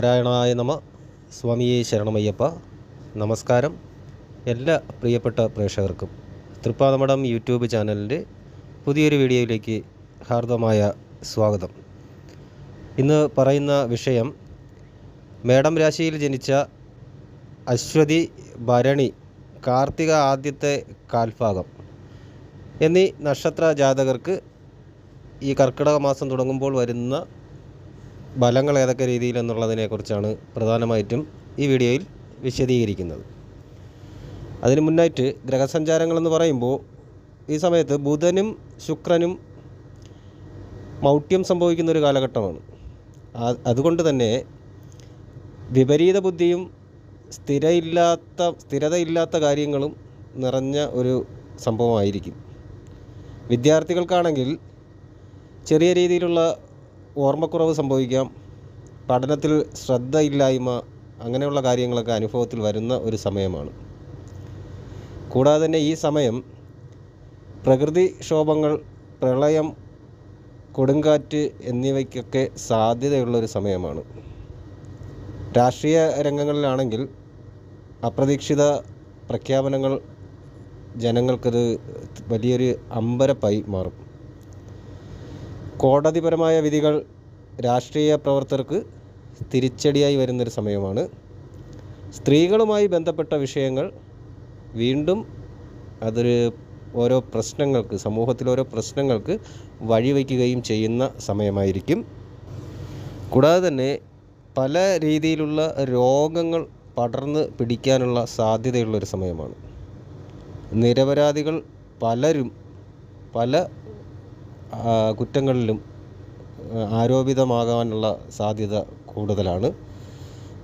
നാരായണായ നമ. സ്വാമിയെ ശരണമയ്യപ്പ. നമസ്കാരം എല്ലാ പ്രിയപ്പെട്ട പ്രേക്ഷകർക്കും. തൃപ്പാതമഠം യൂട്യൂബ് ചാനലിന്റെ പുതിയൊരു വീഡിയോയിലേക്ക് ഹാർദമായ സ്വാഗതം. ഇന്ന് പറയുന്ന വിഷയം മേടം രാശിയിൽ ജനിച്ച അശ്വതി ഭരണി കാർത്തിക ആദ്യത്തെ കാൽഭാഗം എന്നീ നക്ഷത്ര ജാതകർക്ക് ഈ കർക്കിടക മാസം തുടങ്ങുമ്പോൾ വരുന്ന ഫലങ്ങൾ ഏതൊക്കെ രീതിയിൽ എന്നുള്ളതിനെക്കുറിച്ചാണ് പ്രധാനമായിട്ടും ഈ വീഡിയോയിൽ വിശദീകരിക്കുന്നത്. അതിന് മുന്നായിട്ട് ഗ്രഹസഞ്ചാരങ്ങളെന്ന് പറയുമ്പോൾ ഈ സമയത്ത് ബുധനും ശുക്രനും മൗഢ്യം സംഭവിക്കുന്ന ഒരു കാലഘട്ടമാണ് അതുകൊണ്ട് തന്നെ വിപരീത ബുദ്ധിയും സ്ഥിരയില്ലാത്ത സ്ഥിരതയില്ലാത്ത കാര്യങ്ങളും നിറഞ്ഞ ഒരു സംഭവമായിരിക്കും. വിദ്യാർത്ഥികൾക്കാണെങ്കിൽ ചെറിയ രീതിയിലുള്ള ഓർമ്മക്കുറവ് സംഭവിക്കാം. പഠനത്തിൽ ശ്രദ്ധയില്ലായ്മ അങ്ങനെയുള്ള കാര്യങ്ങളൊക്കെ അനുഭവത്തിൽ വരുന്ന ഒരു സമയമാണ്. കൂടാതെ തന്നെ ഈ സമയം പ്രകൃതിക്ഷോഭങ്ങൾ പ്രളയം കൊടുങ്കാറ്റ് എന്നിവയ്ക്കൊക്കെ സാധ്യതയുള്ളൊരു സമയമാണ്. രാഷ്ട്രീയ രംഗങ്ങളിലാണെങ്കിൽ അപ്രതീക്ഷിത പ്രഖ്യാപനങ്ങൾ ജനങ്ങൾക്കത് വലിയൊരു അമ്പരപ്പായി മാറും. കോടതിപരമായ വിധികൾ രാഷ്ട്രീയ പ്രവർത്തകർക്ക് തിരിച്ചടിയായി വരുന്നൊരു സമയമാണ്. സ്ത്രീകളുമായി ബന്ധപ്പെട്ട വിഷയങ്ങൾ വീണ്ടും അതൊരു ഓരോ പ്രശ്നങ്ങൾക്ക് സമൂഹത്തിൽ ഓരോ പ്രശ്നങ്ങൾക്ക് വഴിവെക്കുകയും ചെയ്യുന്ന സമയമായിരിക്കും. കൂടാതെ തന്നെ പല രീതിയിലുള്ള രോഗങ്ങൾ പടർന്ന് പിടിക്കാനുള്ള സാധ്യതയുള്ളൊരു സമയമാണ്. നിരപരാധികൾ പലരും പല കുറ്റങ്ങളിലും ആരോപിതമാകാനുള്ള സാധ്യത കൂടുതലാണ്.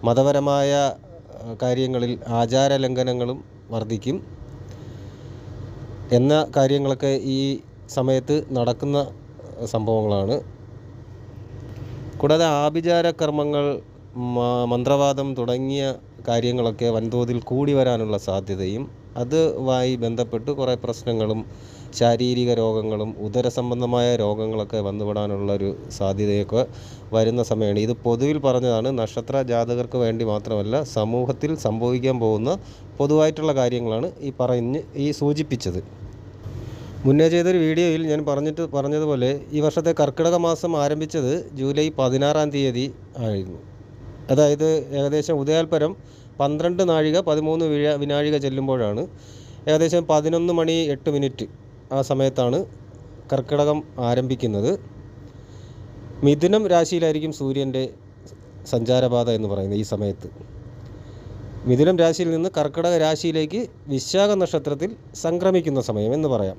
മതപരമായ കാര്യങ്ങളിൽ ആചാര ലംഘനങ്ങളും വർദ്ധിക്കും. എന്ന കാര്യങ്ങളൊക്കെ ഈ സമയത്ത് നടക്കുന്ന സംഭവങ്ങളാണ്. കൂടാതെ ആഭിചാര കർമ്മങ്ങൾ മന്ത്രവാദം തുടങ്ങിയ കാര്യങ്ങളൊക്കെ വൻതോതിൽ കൂടി വരാനുള്ള സാധ്യതയും അതുമായി ബന്ധപ്പെട്ട് കുറേ പ്രശ്നങ്ങളും ശാരീരിക രോഗങ്ങളും ഉദര സംബന്ധമായ രോഗങ്ങളൊക്കെ വന്നുപെടാനുള്ള ഒരു സാധ്യതയൊക്കെ വരുന്ന സമയമാണ്. ഇത് പൊതുവിൽ പറഞ്ഞതാണ് നക്ഷത്ര ജാതകർക്ക് വേണ്ടി മാത്രമല്ല സമൂഹത്തിൽ സംഭവിക്കാൻ പോകുന്ന പൊതുവായിട്ടുള്ള കാര്യങ്ങളാണ് ഈ പറഞ്ഞ് ഈ സൂചിപ്പിച്ചത്. മുന്നേ ചെയ്തൊരു വീഡിയോയിൽ ഞാൻ പറഞ്ഞിട്ട് പറഞ്ഞതുപോലെ ഈ വർഷത്തെ കർക്കിടക മാസം ആരംഭിച്ചത് ജൂലൈ പതിനാറാം തീയതി ആയിരുന്നു. അതായത് ഏകദേശം ഉദയാൽപരം പന്ത്രണ്ട് നാഴിക പതിമൂന്ന് വിനാഴിക ചെല്ലുമ്പോഴാണ് ഏകദേശം പതിനൊന്ന് മണി എട്ട് മിനിറ്റ് ആ സമയത്താണ് കർക്കിടകം ആരംഭിക്കുന്നത്. മിഥുനം രാശിയിലായിരിക്കും സൂര്യന്റെ സഞ്ചാരപാത എന്ന് പറയുന്നത് ഈ സമയത്ത്. മിഥുനം രാശിയിൽ നിന്ന് കർക്കിടക രാശിയിലേക്ക് വിശാഖ നക്ഷത്രത്തിൽ സംക്രമിക്കുന്ന സമയം എന്ന് പറയാം.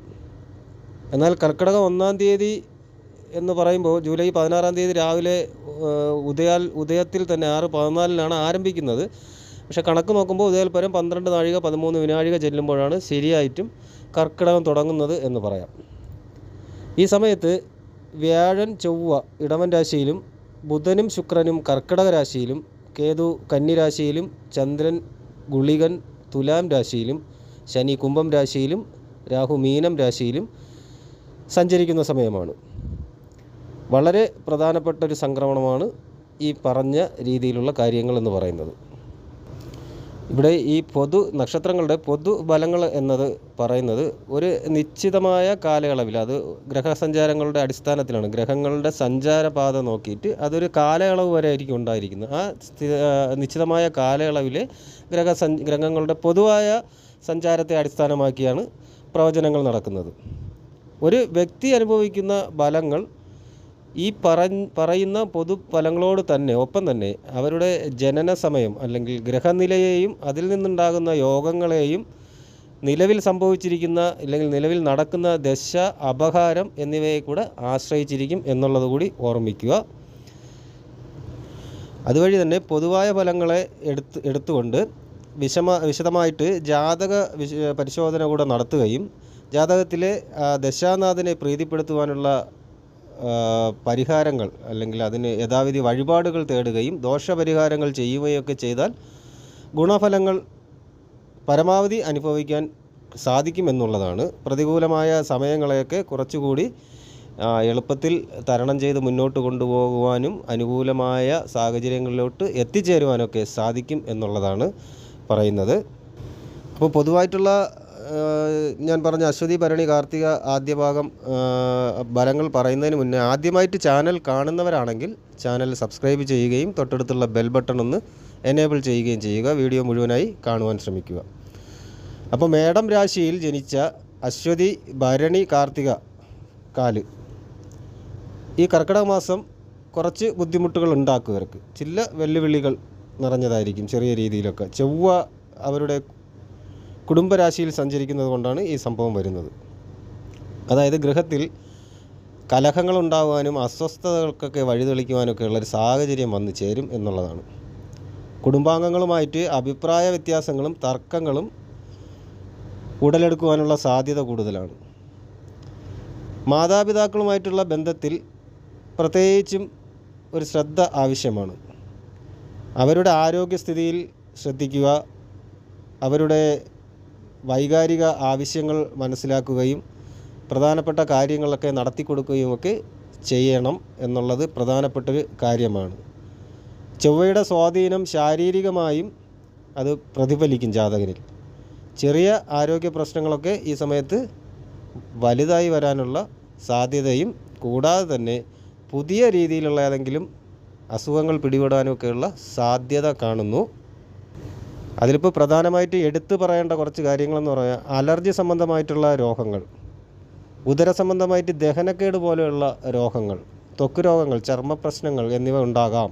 എന്നാൽ കർക്കിടകം ഒന്നാം തീയതി എന്ന് പറയുമ്പോൾ ജൂലൈ പതിനാറാം തീയതി രാവിലെ ഉദയാൽ ഉദയത്തിൽ തന്നെ ആറ് പതിനാലിനാണ് ആരംഭിക്കുന്നത്. പക്ഷേ കണക്ക് നോക്കുമ്പോൾ ഉദയൽപരം പന്ത്രണ്ട് നാഴിക പതിമൂന്ന് വിനാഴിക ചെല്ലുമ്പോഴാണ് ശരിയായിട്ടും കർക്കിടകം തുടങ്ങുന്നത് എന്ന് പറയാം. ഈ സമയത്ത് വ്യാഴൻ ചൊവ്വ ഇടവൻ രാശിയിലും ബുധനും ശുക്രനും കർക്കിടക രാശിയിലും കേതു കന്നിരാശിയിലും ചന്ദ്രൻ ഗുളികൻ തുലാം രാശിയിലും ശനി കുംഭം രാശിയിലും രാഹു മീനം രാശിയിലും സഞ്ചരിക്കുന്ന സമയമാണ്. വളരെ പ്രധാനപ്പെട്ട ഒരു സംക്രമണമാണ് ഈ പറഞ്ഞ രീതിയിലുള്ള കാര്യങ്ങൾ എന്ന് പറയുന്നത്. ഇവിടെ ഈ പൊതു നക്ഷത്രങ്ങളുടെ പൊതു ബലങ്ങൾ എന്നത് പറയുന്നത് ഒരു നിശ്ചിതമായ കാലയളവിൽ അത് ഗ്രഹസഞ്ചാരങ്ങളുടെ അടിസ്ഥാനത്തിലാണ്. ഗ്രഹങ്ങളുടെ സഞ്ചാരപാത നോക്കിയിട്ട് അതൊരു കാലയളവ് വരെ ആയിരിക്കും ഉണ്ടായിരിക്കുന്നത്. ആ നിശ്ചിതമായ കാലയളവിൽ ഗ്രഹ ഗ്രഹങ്ങളുടെ പൊതുവായ സഞ്ചാരത്തെ അടിസ്ഥാനമാക്കിയാണ് പ്രവചനങ്ങൾ നടക്കുന്നത്. ഒരു വ്യക്തി അനുഭവിക്കുന്ന ഫലങ്ങൾ ഈ പറ- പറയുന്ന പൊതുഫലങ്ങളോട് തന്നെ ഒപ്പം തന്നെ അവരുടെ ജനന സമയം അല്ലെങ്കിൽ ഗ്രഹനിലയെയും അതിൽ നിന്നുണ്ടാകുന്ന യോഗങ്ങളെയും നിലവിൽ സംഭവിച്ചിരിക്കുന്ന അല്ലെങ്കിൽ നിലവിൽ നടക്കുന്ന ദശ അപഹാരം എന്നിവയെ കൂടെ ആശ്രയിച്ചിരിക്കും എന്നുള്ളത് കൂടി ഓർമ്മിക്കുക. അതുവഴി തന്നെ പൊതുവായ ഫലങ്ങളെ എടുത്ത് എടുത്തുകൊണ്ട് വിഷമ വിശദമായിട്ട് ജാതക പരിശോധന കൂടെ നടത്തുകയും ജാതകത്തിലെ ദശാനാഥനെ പ്രീതിപ്പെടുത്തുവാനുള്ള പരിഹാരങ്ങൾ അല്ലെങ്കിൽ അതിന് യഥാവിധി വഴിപാടുകൾ തേടുകയും ദോഷപരിഹാരങ്ങൾ ചെയ്യുകയൊക്കെ ചെയ്താൽ ഗുണഫലങ്ങൾ പരമാവധി അനുഭവിക്കാൻ സാധിക്കുമെന്നുള്ളതാണ്. പ്രതികൂലമായ സമയങ്ങളെയൊക്കെ കുറച്ചുകൂടി എളുപ്പത്തിൽ തരണം ചെയ്ത് മുന്നോട്ട് കൊണ്ടുപോകുവാനും അനുകൂലമായ സാഹചര്യങ്ങളിലോട്ട് എത്തിച്ചേരുവാനൊക്കെ സാധിക്കും എന്നുള്ളതാണ് പറയുന്നത്. അപ്പോൾ പൊതുവായിട്ടുള്ള ഞാൻ പറഞ്ഞ അശ്വതി ഭരണി കാർത്തിക ആദ്യ ഭാഗം ഫലങ്ങൾ പറയുന്നതിന് മുന്നേ ആദ്യമായിട്ട് ചാനൽ കാണുന്നവരാണെങ്കിൽ ചാനൽ സബ്സ്ക്രൈബ് ചെയ്യുകയും തൊട്ടടുത്തുള്ള ബെൽ ബട്ടൺ ഒന്ന് എനേബിൾ ചെയ്യുകയും ചെയ്യുക. വീഡിയോ മുഴുവനായി കാണുവാൻ ശ്രമിക്കുക. അപ്പോൾ മേടം രാശിയിൽ ജനിച്ച അശ്വതി ഭരണി കാർത്തിക കാൽ. ഈ കർക്കിടക മാസം കുറച്ച് ബുദ്ധിമുട്ടുകൾ ഉണ്ടാക്കും ചില വെല്ലുവിളികൾ നിറഞ്ഞതായിരിക്കും ചെറിയ രീതിയിലൊക്കെ. ചൊവ്വ അവരുടെ കുടുംബരാശിയിൽ സഞ്ചരിക്കുന്നത് കൊണ്ടാണ് ഈ സംഭവം വരുന്നത്. അതായത് ഗൃഹത്തിൽ കലഹങ്ങൾ ഉണ്ടാകുവാനും അസ്വസ്ഥതകൾക്കൊക്കെ വഴിതെളിക്കുവാനൊക്കെ ഉള്ളൊരു സാഹചര്യം വന്നു ചേരും എന്നുള്ളതാണ്. കുടുംബാംഗങ്ങളുമായിട്ട് അഭിപ്രായ വ്യത്യാസങ്ങളും തർക്കങ്ങളും ഉടലെടുക്കുവാനുള്ള സാധ്യത കൂടുതലാണ്. മാതാപിതാക്കളുമായിട്ടുള്ള ബന്ധത്തിൽ പ്രത്യേകിച്ചും ഒരു ശ്രദ്ധ ആവശ്യമാണ്. അവരുടെ ആരോഗ്യസ്ഥിതിയിൽ ശ്രദ്ധിക്കുക അവരുടെ വൈകാരിക ആവശ്യങ്ങൾ മനസ്സിലാക്കുകയും പ്രധാനപ്പെട്ട കാര്യങ്ങളൊക്കെ നടത്തി കൊടുക്കുകയും ഒക്കെ ചെയ്യണം എന്നുള്ളത് പ്രധാനപ്പെട്ട ഒരു കാര്യമാണ്. ചൊവ്വയുടെ സ്വാധീനം ശാരീരികമായും അത് പ്രതിഫലിക്കും ജാതകനിൽ ചെറിയ ആരോഗ്യ പ്രശ്നങ്ങളൊക്കെ ഈ സമയത്ത് വലുതായി വരാനുള്ള സാധ്യതയും കൂടാതെ തന്നെ പുതിയ രീതിയിലുള്ള ഏതെങ്കിലും അസുഖങ്ങൾ പിടിപെടാനുമൊക്കെയുള്ള സാധ്യത കാണുന്നു. അതിലിപ്പോൾ പ്രധാനമായിട്ട് എടുത്തു പറയേണ്ട കുറച്ച് കാര്യങ്ങളെന്ന് പറയാം അലർജി സംബന്ധമായിട്ടുള്ള രോഗങ്ങൾ ഉദര സംബന്ധമായിട്ട് ദഹനക്കേട് പോലെയുള്ള രോഗങ്ങൾ ത്വക്ക് രോഗങ്ങൾ ചർമ്മ പ്രശ്നങ്ങൾ എന്നിവ ഉണ്ടാകാം.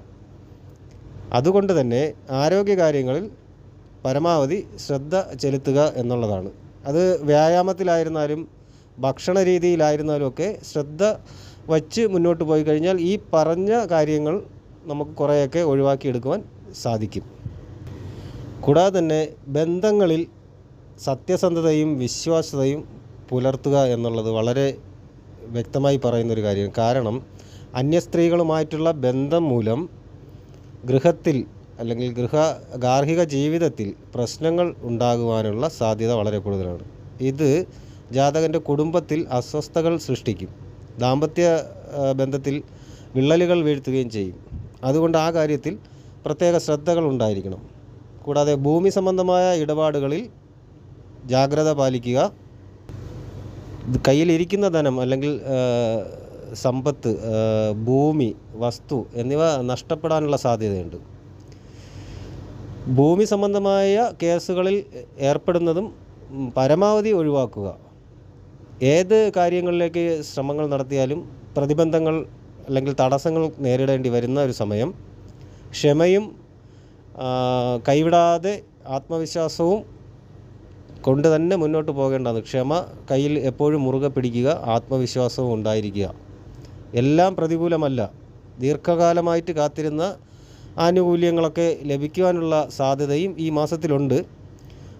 അതുകൊണ്ട് തന്നെ ആരോഗ്യകാര്യങ്ങളിൽ പരമാവധി ശ്രദ്ധ ചെലുത്തുക എന്നുള്ളതാണ്. അത് വ്യായാമത്തിലായിരുന്നാലും ഭക്ഷണ രീതിയിലായിരുന്നാലും ഒക്കെ ശ്രദ്ധ വച്ച് മുന്നോട്ട് പോയി കഴിഞ്ഞാൽ ഈ പറഞ്ഞ കാര്യങ്ങൾ നമുക്ക് കുറേയൊക്കെ ഒഴിവാക്കിയെടുക്കുവാൻ സാധിക്കും. കൂടാതെ തന്നെ ബന്ധങ്ങളിൽ സത്യസന്ധതയും വിശ്വാസ്യതയും പുലർത്തുക എന്നുള്ളത് വളരെ വ്യക്തമായി പറയുന്നൊരു കാര്യം. കാരണം അന്യസ്ത്രീകളുമായിട്ടുള്ള ബന്ധം മൂലം ഗൃഹത്തിൽ അല്ലെങ്കിൽ ഗൃഹ ഗാർഹിക ജീവിതത്തിൽ പ്രശ്നങ്ങൾ ഉണ്ടാകുവാനുള്ള സാധ്യത വളരെ കൂടുതലാണ്. ഇത് ജാതകന്റെ കുടുംബത്തിൽ അസ്വസ്ഥകൾ സൃഷ്ടിക്കും. ദാമ്പത്യ ബന്ധത്തിൽ വിള്ളലുകൾ വീഴ്ത്തുകയും ചെയ്യും. അതുകൊണ്ട് ആ കാര്യത്തിൽ പ്രത്യേക ശ്രദ്ധകൾ ഉണ്ടായിരിക്കണം. കൂടാതെ ഭൂമി സംബന്ധമായ ഇടപാടുകളിൽ ജാഗ്രത പാലിക്കുക. കയ്യിലിരിക്കുന്ന ധനം അല്ലെങ്കിൽ സമ്പത്ത് ഭൂമി വസ്തു എന്നിവ നഷ്ടപ്പെടാനുള്ള സാധ്യതയുണ്ട്. ഭൂമി സംബന്ധമായ കേസുകളിൽ ഏർപ്പെടുന്നതും പരമാവധി ഒഴിവാക്കുക. ഏത് കാര്യങ്ങളിലേക്ക് ശ്രമങ്ങൾ നടത്തിയാലും പ്രതിബന്ധങ്ങൾ അല്ലെങ്കിൽ തടസ്സങ്ങൾ നേരിടേണ്ടി വരുന്ന ഒരു സമയം. ക്ഷമയും കൈവിടാതെ ആത്മവിശ്വാസവും കൊണ്ട് തന്നെ മുന്നോട്ട് പോകേണ്ടതാണ്. ക്ഷമ കയ്യിൽ എപ്പോഴും മുറുകെ പിടിക്കുക ആത്മവിശ്വാസവും ഉണ്ടായിരിക്കുക. എല്ലാം പ്രതികൂലമല്ല. ദീർഘകാലമായിട്ട് കാത്തിരുന്ന ആനുകൂല്യങ്ങളൊക്കെ ലഭിക്കുവാനുള്ള സാധ്യതയും ഈ മാസത്തിലുണ്ട്.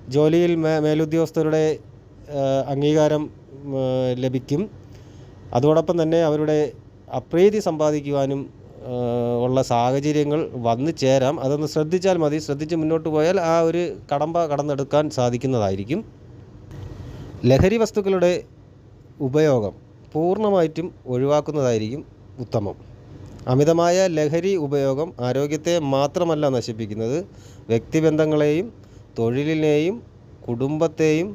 ജോലിയിൽ മേ മേലുദ്യോഗസ്ഥരുടെ അംഗീകാരം ലഭിക്കും. അതോടൊപ്പം തന്നെ അവരുടെ അപ്രീതി സമ്പാദിക്കുവാനും ഉള്ള സാഹചര്യങ്ങൾ വന്നു ചേരാം. അതൊന്ന് ശ്രദ്ധിച്ചാൽ മതി. ശ്രദ്ധിച്ച് മുന്നോട്ട് പോയാൽ ആ ഒരു കടമ്പ കടന്നെടുക്കാൻ സാധിക്കുന്നതായിരിക്കും. ലഹരി വസ്തുക്കളുടെ ഉപയോഗം പൂർണമായിട്ടും ഒഴിവാക്കുന്നതായിരിക്കും ഉത്തമം. അമിതമായ ലഹരി ഉപയോഗം ആരോഗ്യത്തെ മാത്രമല്ല നശിപ്പിക്കുന്നത്. വ്യക്തിബന്ധങ്ങളെയും തൊഴിലിനെയും കുടുംബത്തെയും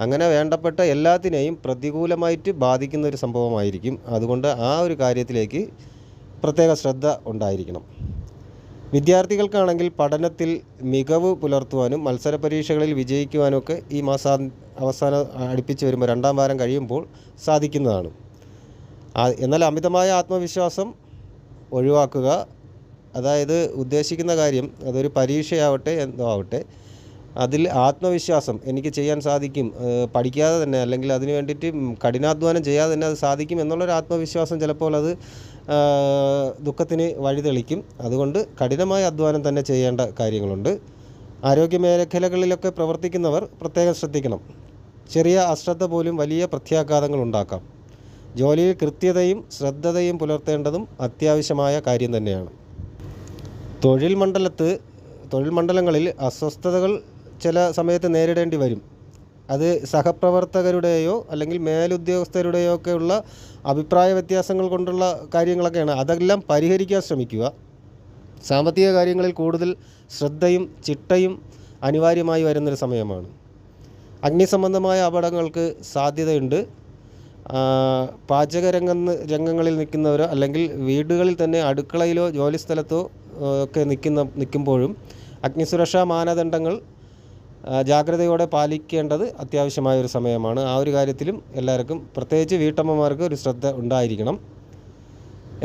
അങ്ങനെ വേണ്ടപ്പെട്ട എല്ലാത്തിനെയും പ്രതികൂലമായിട്ട് ബാധിക്കുന്ന ഒരു സംഭവമായിരിക്കും. അതുകൊണ്ട് ആ ഒരു കാര്യത്തിലേക്ക് പ്രത്യേക ശ്രദ്ധ ഉണ്ടായിരിക്കണം. വിദ്യാർത്ഥികൾക്കാണെങ്കിൽ പഠനത്തിൽ മികവ് പുലർത്തുവാനും മത്സര പരീക്ഷകളിൽ വിജയിക്കുവാനുമൊക്കെ ഈ മാസം അവസാനം അടുപ്പിച്ച് വരുമ്പോൾ രണ്ടാം വാരം കഴിയുമ്പോൾ സാധിക്കുന്നതാണ്. എന്നാൽ അമിതമായ ആത്മവിശ്വാസം ഒഴിവാക്കുക അതായത് ഉദ്ദേശിക്കുന്ന കാര്യം അതൊരു പരീക്ഷയാവട്ടെ എന്തോ ആവട്ടെ അതിൽ ആത്മവിശ്വാസം എനിക്ക് ചെയ്യാൻ സാധിക്കും പഠിക്കാതെ തന്നെ അല്ലെങ്കിൽ അതിന് വേണ്ടിയിട്ട് കഠിനാധ്വാനം ചെയ്യാതെ തന്നെ അത് സാധിക്കും എന്നുള്ളൊരു ആത്മവിശ്വാസം ചിലപ്പോൾ അത് ദുഃഖത്തിന് വഴിതെളിക്കും അതുകൊണ്ട് കഠിനമായ അധ്വാനം തന്നെ ചെയ്യേണ്ട കാര്യങ്ങളുണ്ട്. ആരോഗ്യ മേഖലകളിലൊക്കെ പ്രവർത്തിക്കുന്നവർ പ്രത്യേകം ശ്രദ്ധിക്കണം. ചെറിയ അശ്രദ്ധ പോലും വലിയ പ്രത്യാഘാതങ്ങൾ ഉണ്ടാക്കാം. ജോലിയിൽ കൃത്യതയും ശ്രദ്ധതയും പുലർത്തേണ്ടതും അത്യാവശ്യമായ കാര്യം തന്നെയാണ്. തൊഴിൽ മണ്ഡലത്ത് തൊഴിൽ മണ്ഡലങ്ങളിൽ അസ്വസ്ഥതകൾ ചില സമയത്ത് നേരിടേണ്ടി വരും. അത് സഹപ്രവർത്തകരുടെയോ അല്ലെങ്കിൽ മേലുദ്യോഗസ്ഥരുടെയോ ഒക്കെ ഉള്ള അഭിപ്രായ വ്യത്യാസങ്ങൾ കൊണ്ടുള്ള കാര്യങ്ങളൊക്കെയാണ്. അതെല്ലാം പരിഹരിക്കാൻ ശ്രമിക്കുക. സാമ്പത്തിക കാര്യങ്ങളിൽ കൂടുതൽ ശ്രദ്ധയും ചിട്ടയും അനിവാര്യമായി വരുന്നൊരു സമയമാണ്. അഗ്നി സംബന്ധമായ അപകടങ്ങൾക്ക് സാധ്യതയുണ്ട്. പാചക രംഗ രംഗങ്ങളിൽ നിൽക്കുന്നവരോ അല്ലെങ്കിൽ വീടുകളിൽ തന്നെ അടുക്കളയിലോ ജോലിസ്ഥലത്തോ സ്ഥലത്തോ ഒക്കെ നിൽക്കുന്ന നിൽക്കുമ്പോഴും അഗ്നിസുരക്ഷാ മാനദണ്ഡങ്ങൾ ജാഗ്രതയോടെ പാലിക്കേണ്ടത് അത്യാവശ്യമായ ഒരു സമയമാണ്. ആ ഒരു കാര്യത്തിലും എല്ലാവർക്കും പ്രത്യേകിച്ച് വീട്ടമ്മമാർക്ക് ഒരു ശ്രദ്ധ ഉണ്ടായിരിക്കണം.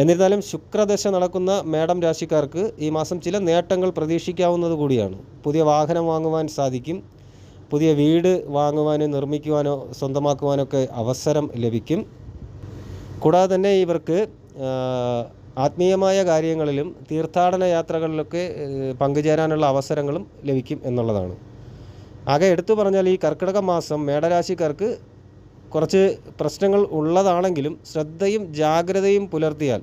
എന്നിരുന്നാലും ശുക്രദശ നടക്കുന്ന മേടം രാശിക്കാർക്ക് ഈ മാസം ചില നേട്ടങ്ങൾ പ്രതീക്ഷിക്കാവുന്നത് കൂടിയാണ്. പുതിയ വാഹനം വാങ്ങുവാൻ സാധിക്കും. പുതിയ വീട് വാങ്ങുവാനോ നിർമ്മിക്കുവാനോ സ്വന്തമാക്കുവാനൊക്കെ അവസരം ലഭിക്കും. കൂടാതെ തന്നെ ഇവർക്ക് ആത്മീയമായ കാര്യങ്ങളിലും തീർത്ഥാടന യാത്രകളിലൊക്കെ പങ്കുചേരാനുള്ള അവസരങ്ങളും ലഭിക്കും എന്നുള്ളതാണ്. ആകെ എടുത്തു പറഞ്ഞാൽ ഈ കർക്കിടക മാസം മേടരാശിക്കാർക്ക് കുറച്ച് പ്രശ്നങ്ങൾ ഉള്ളതാണെങ്കിലും ശ്രദ്ധയും ജാഗ്രതയും പുലർത്തിയാൽ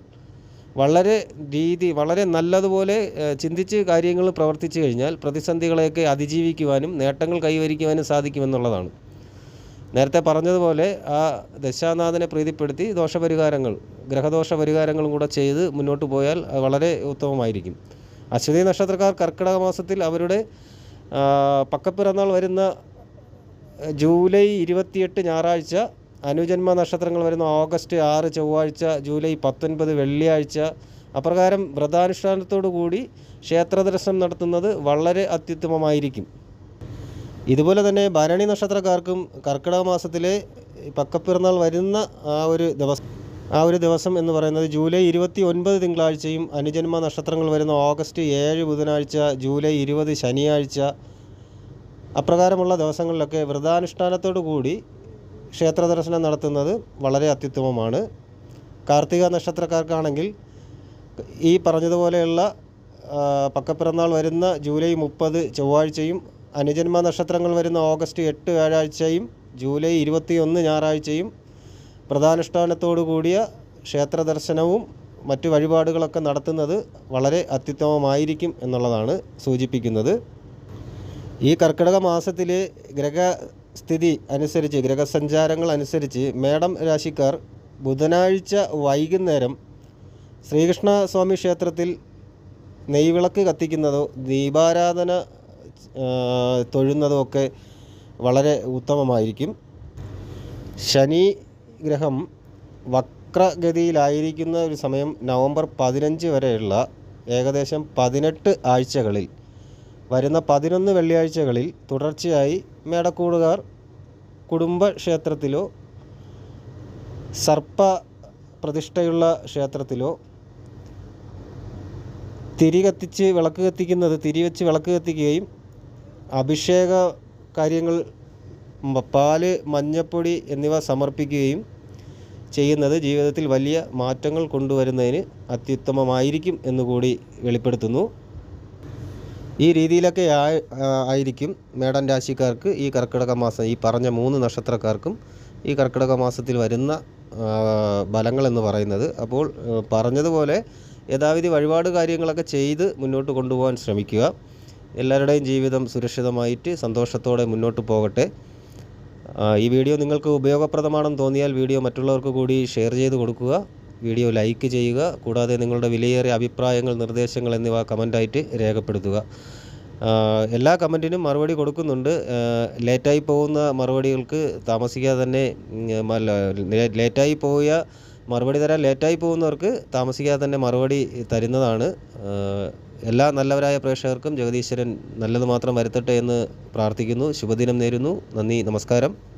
വളരെ രീതി വളരെ നല്ലതുപോലെ ചിന്തിച്ച് കാര്യങ്ങൾ പ്രവർത്തിച്ചു കഴിഞ്ഞാൽ പ്രതിസന്ധികളെയൊക്കെ അതിജീവിക്കുവാനും നേട്ടങ്ങൾ കൈവരിക്കുവാനും സാധിക്കുമെന്നുള്ളതാണ്. നേരത്തെ പറഞ്ഞതുപോലെ ആ ദശാനാഥനെ പ്രീതിപ്പെടുത്തി ദോഷപരിഹാരങ്ങൾ ഗ്രഹദോഷ പരിഹാരങ്ങളും കൂടെ ചെയ്ത് മുന്നോട്ട് പോയാൽ വളരെ ഉത്തമമായിരിക്കും. അശ്വതി നക്ഷത്രക്കാർ കർക്കിടക മാസത്തിൽ അവരുടെ പക്കപ്പിറന്നാൾ വരുന്ന ജൂലൈ ഇരുപത്തിയെട്ട് ഞായറാഴ്ച അനുജന്മ നക്ഷത്രങ്ങൾ വരുന്ന ഓഗസ്റ്റ് ആറ് ചൊവ്വാഴ്ച ജൂലൈ പത്തൊൻപത് വെള്ളിയാഴ്ച. അപ്രകാരം വ്രതാനുഷ്ഠാനത്തോടു കൂടി ക്ഷേത്ര ദർശനം നടത്തുന്നത് വളരെ അത്യുത്തമമായിരിക്കും. ഇതുപോലെ തന്നെ ഭരണി നക്ഷത്രക്കാർക്കും കർക്കിടക മാസത്തിലെ പക്കപ്പിറന്നാൾ വരുന്ന ആ ഒരു ദിവസം ആ ഒരു ദിവസം എന്ന് പറയുന്നത് ജൂലൈ ഇരുപത്തി ഒൻപത് തിങ്കളാഴ്ചയും അനുജന്മ നക്ഷത്രങ്ങൾ വരുന്ന ഓഗസ്റ്റ് ഏഴ് ബുധനാഴ്ച ജൂലൈ ഇരുപത് ശനിയാഴ്ച അപ്രകാരമുള്ള ദിവസങ്ങളിലൊക്കെ വ്രതാനുഷ്ഠാനത്തോടു കൂടി ക്ഷേത്ര ദർശനം നടത്തുന്നത് വളരെ അത്യുത്തമമാണ്. കാർത്തിക നക്ഷത്രക്കാർക്കാണെങ്കിൽ ഈ പറഞ്ഞതുപോലെയുള്ള പക്കപ്പിറന്നാൾ വരുന്ന ജൂലൈ മുപ്പത് ചൊവ്വാഴ്ചയും അനുജന്മ നക്ഷത്രങ്ങൾ വരുന്ന ഓഗസ്റ്റ് എട്ട് വ്യാഴാഴ്ചയും ജൂലൈ ഇരുപത്തിയൊന്ന് ഞായറാഴ്ചയും പ്രധാനുഷ്ഠാനത്തോടു കൂടിയ ക്ഷേത്ര ദർശനവും മറ്റു വഴിപാടുകളൊക്കെ നടത്തുന്നത് വളരെ അത്യുത്തമമായിരിക്കും എന്നുള്ളതാണ് സൂചിപ്പിക്കുന്നത്. ഈ കർക്കിടക മാസത്തിലെ ഗ്രഹസ്ഥിതി അനുസരിച്ച് ഗ്രഹസഞ്ചാരങ്ങൾ അനുസരിച്ച് മേടം രാശിക്കാർ ബുധനാഴ്ച വൈകുന്നേരം ശ്രീകൃഷ്ണ സ്വാമി ക്ഷേത്രത്തിൽ നെയ്വിളക്ക് കത്തിക്കുന്നതോ ദീപാരാധന തൊഴുന്നതോ ഒക്കെ വളരെ ഉത്തമമായിരിക്കും. ശനി ഗ്രഹം വക്രഗതിയിലായിരിക്കുന്ന ഒരു സമയം നവംബർ പതിനഞ്ച് വരെയുള്ള ഏകദേശം പതിനെട്ട് ആഴ്ചകളിൽ. വരുന്ന പതിനൊന്ന് വെള്ളിയാഴ്ചകളിൽ തുടർച്ചയായി മേടക്കൂടുകാർ കുടുംബക്ഷേത്രത്തിലോ സർപ്പ പ്രതിഷ്ഠയുള്ള ക്ഷേത്രത്തിലോ തിരി കത്തിച്ച് വിളക്ക് കത്തിക്കുന്നത് തിരി വെച്ച് വിളക്ക് കത്തിക്കുകയും അഭിഷേക കാര്യങ്ങൾ പാൽ മഞ്ഞപ്പൊടി എന്നിവ സമർപ്പിക്കുകയും ചെയ്യുന്നത് ജീവിതത്തിൽ വലിയ മാറ്റങ്ങൾ കൊണ്ടുവരുന്നതിന് അത്യുത്തമമായിരിക്കും എന്നുകൂടി വെളിപ്പെടുത്തുന്നു. ഈ രീതിയിലൊക്കെ ആയിരിക്കും മേടൻ രാശിക്കാർക്ക് ഈ കർക്കിടക മാസം ഈ പറഞ്ഞ മൂന്ന് നക്ഷത്രക്കാർക്കും ഈ കർക്കിടക മാസത്തിൽ വരുന്ന ഫലങ്ങളെന്ന് പറയുന്നത്. അപ്പോൾ പറഞ്ഞതുപോലെ യഥാവിധി വഴിപാട് കാര്യങ്ങളൊക്കെ ചെയ്ത് മുന്നോട്ട് കൊണ്ടുപോകാൻ ശ്രമിക്കുക. എല്ലാവരുടെയും ജീവിതം സുരക്ഷിതമായിട്ട് സന്തോഷത്തോടെ മുന്നോട്ട് പോകട്ടെ. ഈ വീഡിയോ നിങ്ങൾക്ക് ഉപയോഗപ്രദമാണെന്ന് തോന്നിയാൽ വീഡിയോ മറ്റുള്ളവർക്ക് കൂടി ഷെയർ ചെയ്ത് കൊടുക്കുക. വീഡിയോ ലൈക്ക് ചെയ്യുക. കൂടാതെ നിങ്ങളുടെ വിലയേറിയ അഭിപ്രായങ്ങൾ നിർദ്ദേശങ്ങൾ എന്നിവ കമന്റായിട്ട് രേഖപ്പെടുത്തുക. എല്ലാ കമന്റിനും മറുപടി കൊടുക്കുന്നുണ്ട്. ലേറ്റായി പോകുന്ന മറുപടികൾക്ക് താമസിക്കാതെ തന്നെ ലേറ്റായി പോയ മറുപടി തരാൻ ലേറ്റായി പോകുന്നവർക്ക് താമസിക്കാതെ തന്നെ മറുപടി തരുന്നതാണ്. എല്ലാ നല്ലവരായ പ്രേക്ഷകർക്കും ജഗദീശ്വരൻ നല്ലത് മാത്രം വരുത്തട്ടെ എന്ന് പ്രാർത്ഥിക്കുന്നു. ശുഭദിനം നേരുന്നു. നന്ദി. നമസ്കാരം.